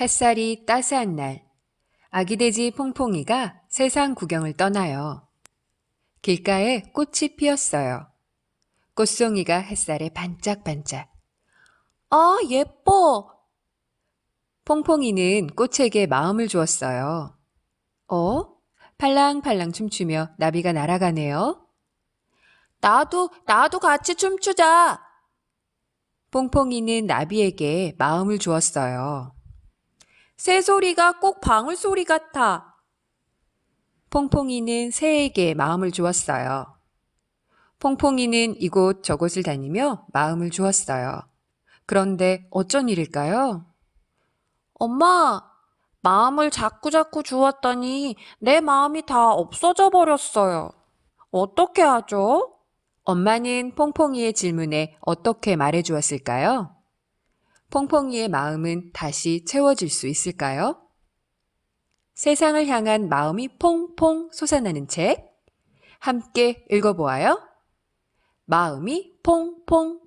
햇살이 따스한 날, 아기 돼지 퐁퐁이가 세상 구경을 떠나요. 길가에 꽃이 피었어요. 꽃송이가 햇살에 반짝반짝. 아, 예뻐! 퐁퐁이는 꽃에게 마음을 주었어요. 어? 팔랑팔랑 춤추며 나비가 날아가네요. 나도, 나도 같이 춤추자! 퐁퐁이는 나비에게 마음을 주었어요. 새소리가 꼭 방울소리 같아. 퐁퐁이는 새에게 마음을 주었어요. 퐁퐁이는 이곳 저곳을 다니며 마음을 주었어요. 그런데 어쩐 일일까요? 엄마, 마음을 자꾸자꾸 주었더니 내 마음이 다 없어져 버렸어요. 어떻게 하죠? 엄마는 퐁퐁이의 질문에 어떻게 말해 주었을까요? 퐁퐁이의 마음은 다시 채워질 수 있을까요? 세상을 향한 마음이 퐁퐁 솟아나는 책. 함께 읽어보아요. 마음이 퐁퐁퐁